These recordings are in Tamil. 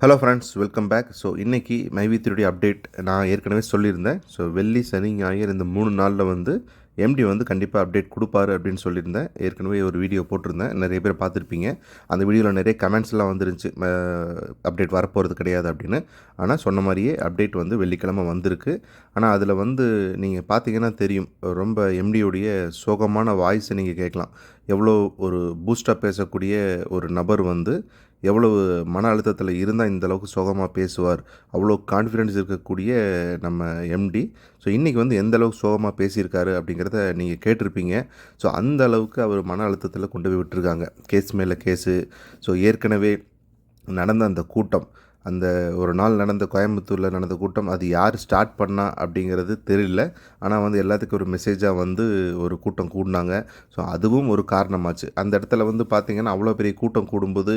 Hello friends welcome back so இன்றைக்கி மைவித்தியுடைய அப்டேட் நான் ஏற்கனவே சொல்லியிருந்தேன். ஸோ வெள்ளி சனி ஞாயிறு இந்த மூணு நாளில் வந்து எம்டி வந்து கண்டிப்பாக அப்டேட் கொடுப்பாரு அப்படின்னு சொல்லியிருந்தேன். ஏற்கனவே ஒரு வீடியோ போட்டிருந்தேன். நிறைய பேர் பார்த்துருப்பீங்க. அந்த வீடியோவில் நிறைய கமெண்ட்ஸ்லாம் வந்துருந்துச்சு. அப்டேட் வரப்போகிறது கிடையாது அப்படின்னு. ஆனால் சொன்ன மாதிரியே அப்டேட் வந்து வெள்ளிக்கிழமை வந்திருக்கு. ஆனால் அதில் வந்து நீங்கள் பார்த்தீங்கன்னா தெரியும். ரொம்ப எம்டியோடைய சோகமான வாய்ஸை நீங்கள் கேட்கலாம். எவ்வளோ ஒரு பூஸ்டாக பேசக்கூடிய ஒரு நபர் வந்து எவ்வளவு மன அழுத்தத்தில் இருந்தால் இந்த அளவுக்கு சோகமாக பேசுவார். அவ்வளோ கான்ஃபிடென்ஸ் இருக்கக்கூடிய நம்ம எம்டி ஸோ இன்றைக்கி வந்து எந்த அளவுக்கு சோகமாக பேசியிருக்காரு அப்படிங்கிறத நீங்கள் கேட்டிருப்பீங்க. ஸோ அந்த அளவுக்கு அவர் மன அழுத்தத்தில் கொண்டு போய் விட்டுருக்காங்க. கேஸ் மேலே கேஸு. ஸோ ஏற்கனவே நடந்த அந்த கூட்டம் அந்த ஒரு நாள் நடந்த கோயம்புத்தூரில் நடந்த கூட்டம் அது யார் ஸ்டார்ட் பண்ணா அப்படிங்கிறது தெரியல. ஆனால் வந்து எல்லாத்துக்கும் ஒரு மெசேஜாக வந்து ஒரு கூட்டம் கூடினாங்க. ஸோ அதுவும் ஒரு காரணமாச்சு. அந்த இடத்துல வந்து பார்த்திங்கன்னா அவ்வளோ பெரிய கூட்டம் கூடும்போது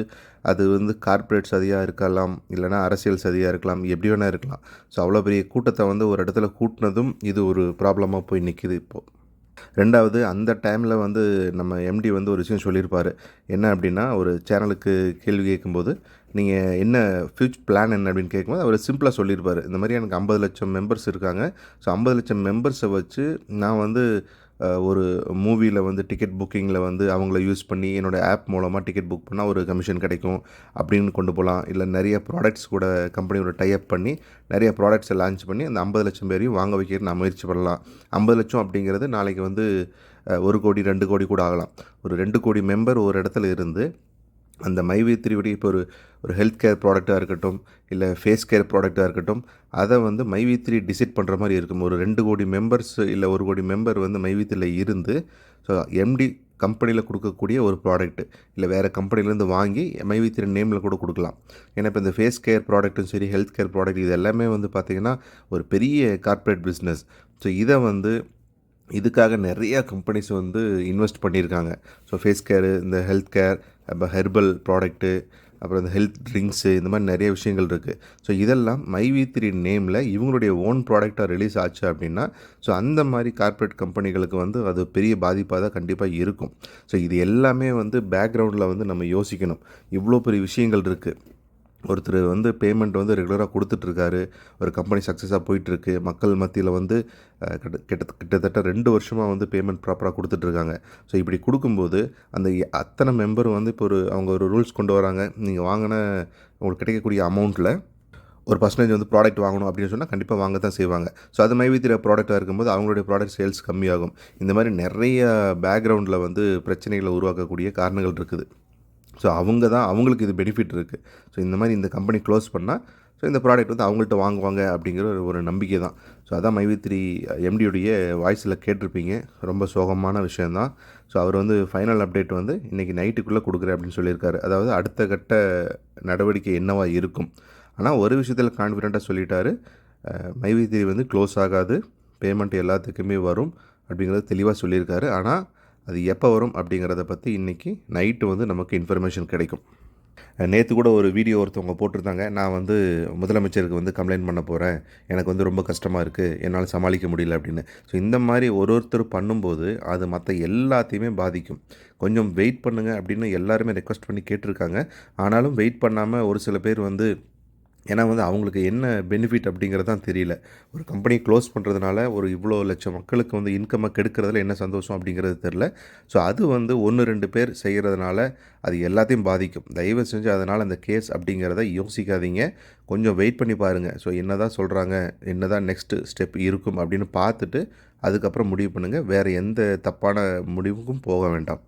அது வந்து கார்ப்பரேட் சதியாக இருக்கலாம் இல்லைனா அரசியல் சதியாக இருக்கலாம் எப்படி வேணால் இருக்கலாம். ஸோ அவ்வளோ பெரிய கூட்டத்தை வந்து ஒரு இடத்துல கூட்டினதும் இது ஒரு ப்ராப்ளமாக போய் நிற்கிது இப்போது ரெண்டாவது அந்த டைமில் வந்து நம்ம எம்டி வந்து ஒரு விஷயம் சொல்லியிருப்பார். என்ன அப்படின்னா ஒரு சேனலுக்கு கேள்வி கேட்கும்போது நீங்கள் என்ன ஃப்யூச் பிளான் என்ன? அப்படின்னு கேட்கும்போது அவர் சிம்பிளாக சொல்லியிருப்பார். இந்த மாதிரி எனக்கு ஐம்பது லட்சம் மெம்பர்ஸ் இருக்காங்க. ஸோ ஐம்பது லட்சம் மெம்பர்ஸை வச்சு நான் வந்து ஒரு மூவியில் வந்து டிக்கெட் புக்கிங்கில் வந்து அவங்கள யூஸ் பண்ணி என்னோடய ஆப் மூலமாக டிக்கெட் புக் பண்ணால் ஒரு கமிஷன் கிடைக்கும் அப்படின்னு கொண்டு போகலாம் இல்லை நிறைய ப்ராடக்ட்ஸ் கூட கம்பெனியோட டைப் பண்ணி நிறைய ப்ராடக்ட்ஸை லான்ச் பண்ணி அந்த ஐம்பது லட்சம் பேரையும் வாங்க வைக்கிறது நான் முயற்சி பண்ணலாம். ஐம்பது லட்சம் அப்படிங்கிறது நாளைக்கு வந்து ஒரு கோடி ரெண்டு கோடி கூட ஆகலாம். ஒரு ரெண்டு கோடி மெம்பர் ஒரு இடத்துல இருந்து அந்த மைவே விட இப்போ ஒரு ஒரு ஹெல்த் கேர் ப்ராடக்டாக இருக்கட்டும் இல்லை ஃபேஸ் கேர் ப்ராடக்டாக இருக்கட்டும் அதை வந்து மைவி த்ரீ டிசைட் பண்ணுற மாதிரி இருக்கும். ஒரு ரெண்டு கோடி மெம்பர்ஸ் இல்லை ஒரு கோடி மெம்பர் வந்து மைவி இருந்து ஸோ எம்டி கம்பெனியில் கொடுக்கக்கூடிய ஒரு ப்ராடக்ட்டு இல்லை வேறு கம்பெனிலேருந்து வாங்கி மைவி த்ரீ நேமில் கூட கொடுக்கலாம். ஏன்னா இப்போ இந்த ஃபேஸ் கேர் ப்ராடக்ட்டும் சரி ஹெல்த் கேர் ப்ராடக்ட் இது எல்லாமே வந்து பார்த்திங்கன்னா ஒரு பெரிய கார்ப்பரேட் பிஸ்னஸ் ஸோ இதை வந்து இதுக்காக நிறையா கம்பெனிஸ் வந்து இன்வெஸ்ட் பண்ணியிருக்காங்க. ஸோ ஃபேஸ் கேரு இந்த ஹெல்த் கேர் அப்போ ஹெர்பல் ப்ராடக்ட்டு அப்புறம் இந்த ஹெல்த் ட்ரிங்க்ஸு இந்த மாதிரி நிறைய விஷயங்கள் இருக்குது ஸோ இதெல்லாம் மை வி த்ரீ நேமில் இவங்களுடைய ஓன் ப்ராடக்டாக ரிலீஸ் ஆச்சு அப்படின்னா ஸோ அந்த மாதிரி கார்ப்பரேட் கம்பெனிகளுக்கு வந்து அது பெரிய பாதிப்பாக தான் கண்டிப்பாக இருக்கும். ஸோ இது எல்லாமே வந்து பேக்ரவுண்டில் வந்து நம்ம யோசிக்கணும். இவ்வளோ பெரிய விஷயங்கள் இருக்குது ஒருத்தர் வந்து பேமெண்ட் வந்து ரெகுலராக கொடுத்துட்ருக்காரு. ஒரு கம்பெனி சக்ஸஸாக போயிட்டுருக்கு மக்கள் மத்தியில் வந்து கிட்ட கிட்டத்தட்ட ரெண்டு வருஷமாக வந்து பேமெண்ட் ப்ராப்பராக கொடுத்துட்ருக்காங்க. ஸோ இப்படி கொடுக்கும்போது அந்த அத்தனை மெம்பரும் வந்து இப்போ ஒரு அவங்க ஒரு ரூல்ஸ் கொண்டு வராங்க. நீங்கள் வாங்கின உங்களுக்கு கிடைக்கக்கூடிய அமௌண்ட்டில் ஒரு பர்சன்டேஜ் வந்து ப்ராடக்ட் வாங்கணும் அப்படின்னு சொன்னால் கண்டிப்பாக வாங்க தான் செய்வாங்க. ஸோ அது மைவித்திர ப்ராடக்டாக இருக்கும்போது அவங்களுடைய ப்ராடக்ட் சேல்ஸ் கம்மியாகும். இந்த மாதிரி நிறைய பேக்ரவுண்டில் வந்து பிரச்சனைகளை உருவாக்கக்கூடிய காரணங்கள் இருக்குது. ஸோ அவங்க தான் அவங்களுக்கு இது பெனிஃபிட் இருக்குது ஸோ இந்த மாதிரி இந்த கம்பெனி க்ளோஸ் பண்ணால் ஸோ இந்த ப்ராடக்ட் வந்து அவங்கள்ட்ட வாங்குவாங்க அப்படிங்கிற ஒரு- ஒரு நம்பிக்கை தான். ஸோ அதான் மைவி த்ரீ எம்டியுடைய வாய்ஸில் கேட்டிருப்பீங்க. ரொம்ப சோகமான விஷயந்தான் ஸோ அவர் வந்து ஃபைனல் அப்டேட் வந்து இன்றைக்கி நைட்டுக்குள்ளே கொடுக்குறேன் அப்படின்னு சொல்லியிருக்காரு. அதாவது அடுத்த கட்ட நடவடிக்கை என்னவாக இருக்கும்? ஆனால் ஒரு விஷயத்தில் கான்ஃபிடெண்ட்டாக சொல்லிட்டாரு. மைவி த்ரீ வந்து க்ளோஸ் ஆகாது. பேமெண்ட் எல்லாத்துக்குமே வரும் அப்படிங்கிறது தெளிவாக சொல்லியிருக்காரு. ஆனால் அது எப்போ வரும் அப்படிங்கிறத பற்றி இன்றைக்கி நைட்டு வந்து நமக்கு இன்ஃபர்மேஷன் கிடைக்கும். நேற்று கூட ஒரு வீடியோ ஒருத்தவங்க போட்டிருந்தாங்க. நான் வந்து முதலமைச்சருக்கு வந்து கம்ப்ளைண்ட் பண்ண போகிறேன் எனக்கு வந்து ரொம்ப கஷ்டமாக இருக்குது என்னால் சமாளிக்க முடியல அப்படின்னு. ஸோ இந்த மாதிரி ஒரு ஒருத்தர் பண்ணும்போது அது மற்ற எல்லாத்தையுமே பாதிக்கும். கொஞ்சம் வெயிட் பண்ணுங்கள் அப்படின்னு எல்லாருமே ரெக்வஸ்ட் பண்ணி கேட்டிருக்காங்க. ஆனாலும் வெயிட் பண்ணாமல் ஒரு சில பேர் வந்து ஏன்னா வந்து அவங்களுக்கு என்ன பெனிஃபிட் அப்படிங்கிறது தான் தெரியல. ஒரு கம்பெனி க்ளோஸ் பண்ணுறதுனால ஒரு இவ்வளோ லட்சம் மக்களுக்கு வந்து இன்கம்மை கெடுக்கிறதுல என்ன சந்தோஷம் அப்படிங்கிறது தெரில ஸோ அது வந்து ஒன்று ரெண்டு பேர் செய்கிறதுனால அது எல்லாத்தையும் பாதிக்கும். தயவு செஞ்சு அதனால் அந்த கேஸ் அப்படிங்கிறத யோசிக்காதீங்க. கொஞ்சம் வெயிட் பண்ணி பாருங்கள் ஸோ என்ன தான் சொல்கிறாங்க என்ன தான் நெக்ஸ்ட்டு ஸ்டெப் இருக்கும் அப்படின்னு பார்த்துட்டு அதுக்கப்புறம் முடிவு பண்ணுங்கள் வேறு எந்த தப்பான முடிவுக்கும் போக வேண்டாம்.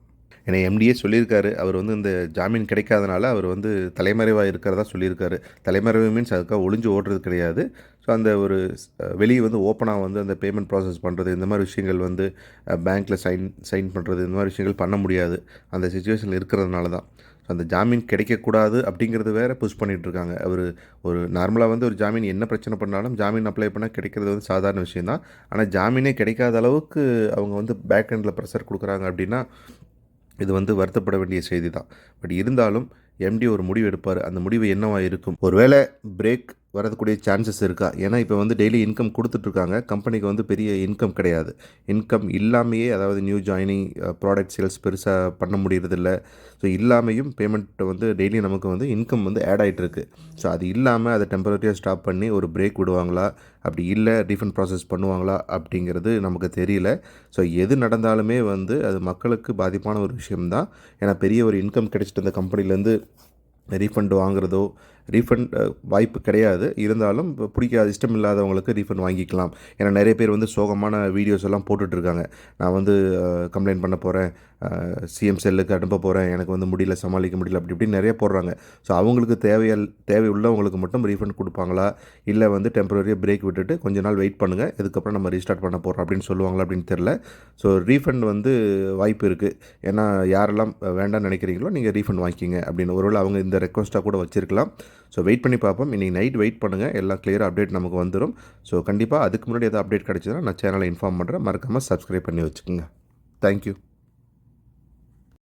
ஏன்னா எம்டிஏ சொல்லியிருக்காரு. அவர் வந்து இந்த ஜாமீன் கிடைக்காதனால அவர் வந்து தலைமறைவாக இருக்கிறதா சொல்லியிருக்காரு. தலைமறைவு மீன்ஸ் அதுக்காக ஒளிஞ்சு ஓடுறது கிடையாது. ஸோ அந்த ஒரு வெளியே வந்து ஓப்பனாக வந்து அந்த பேமெண்ட் ப்ராசஸ் பண்ணுறது இந்த மாதிரி விஷயங்கள் வந்து பேங்க்கில் சைன் சைன் பண்ணுறது இந்த மாதிரி விஷயங்கள் பண்ண முடியாது. அந்த சுச்சுவேஷனில் இருக்கிறதுனால தான். ஸோ அந்த ஜாமீன் கிடைக்கக்கூடாது அப்படிங்கிறது வேற புஷ் பண்ணிகிட்ருக்காங்க அவர் ஒரு நார்மலாக வந்து ஒரு ஜாமீன் என்ன பிரச்சனை பண்ணாலும் ஜாமீன் அப்ளை பண்ணால் கிடைக்கிறது வந்து சாதாரண விஷயம் தான் ஆனால் ஜாமீனே கிடைக்காத அளவுக்கு அவங்க வந்து பேக் எண்டில் ப்ரெஷர் கொடுக்குறாங்க அப்படின்னா இது வந்து வருத்தப்பட வேண்டிய செய்தி தான். பட் இருந்தாலும் எம்டி ஒரு முடிவு எடுப்பார். அந்த முடிவு என்னவாக இருக்கும்? ஒருவேளை பிரேக் வரதுக்கூடிய சான்சஸ் இருக்கா? ஏன்னா இப்போ வந்து டெய்லி இன்கம் கொடுத்துட்ருக்காங்க. கம்பெனிக்கு வந்து பெரிய இன்கம் கிடையாது. இன்கம் இல்லாமையே அதாவது நியூ ஜாயினிங் ப்ராடக்ட் சேல்ஸ் பெருசாக பண்ண முடியறதில்ல. ஸோ இல்லாமையும் பேமெண்ட் வந்து டெய்லி நமக்கு வந்து இன்கம் வந்து ஆட் ஆகிட்டுருக்கு ஸோ அது இல்லாமல் அதை டெம்பரரியாக ஸ்டாப் பண்ணி ஒரு பிரேக் விடுவாங்களா? அப்படி இல்லை ரீஃபண்ட் ப்ராசஸ் பண்ணுவாங்களா? அப்படிங்கிறது நமக்கு தெரியல. ஸோ எது நடந்தாலுமே வந்து அது மக்களுக்கு பாதிப்பான ஒரு விஷயம்தான். ஏன்னா பெரிய ஒரு இன்கம் கிடைச்சிட்டு இந்த கம்பெனிலேருந்து ரீஃபண்ட் வாங்குறதோ ரீஃபண்ட் வாய்ப்பு கிடையாது. இருந்தாலும் இப்போ பிடிக்காத இஷ்டம் இல்லாதவங்களுக்கு ரீஃபண்ட் வாங்கிக்கலாம். ஏன்னா நிறைய பேர் வந்து சோகமான வீடியோஸ் எல்லாம் போட்டுட்ருக்காங்க. நான் வந்து கம்ப்ளைண்ட் பண்ண போகிறேன் சிஎம் செல்லுக்கு அனுப்ப போகிறேன் எனக்கு வந்து முடியல சமாளிக்க முடியல அப்படி இப்படி நிறைய போடுறாங்க. ஸோ அவங்களுக்கு தேவையல் தேவை உள்ளவங்களுக்கு மட்டும் ரீஃபண்ட் கொடுப்பாங்களா? இல்லை வந்து டெம்பரரியாக பிரேக் விட்டுட்டு கொஞ்ச நாள் வெயிட் பண்ணுங்கள் இதுக்கப்புறம் நம்ம ரீஸ்டார்ட் பண்ண போகிறோம் அப்படின்னு சொல்லுவாங்களா அப்படின்னு தெரில ஸோ ரீஃபண்ட் வந்து வாய்ப்பு இருக்குது ஏன்னா யாரெல்லாம் வேண்டாம்னு நினைக்கிறீங்களோ நீங்கள் ரீஃபண்ட் வாங்கிக்கிங்க அப்படின்னு. ஒருவேளை அவங்க இந்த ரெக்வஸ்ட்டாக கூட வச்சுருக்கலாம். ஸோ வெயிட் பண்ணி பார்ப்போம். இன்றைக்கி நைட் வெயிட் பண்ணுங்கள் எல்லாம் கிளியராக அப்டேட் நமக்கு வந்துடும் ஸோ கண்டிப்பாக அதுக்கு முன்னாடி எதாவது அப்டேட் கிடச்சிதுன்னா நான் சேனலை இன்ஃபார்ம் பண்ணுறேன் மறக்காமல் சப்ஸ்கிரைப் பண்ணி வச்சுக்கோங்க. தேங்க்யூ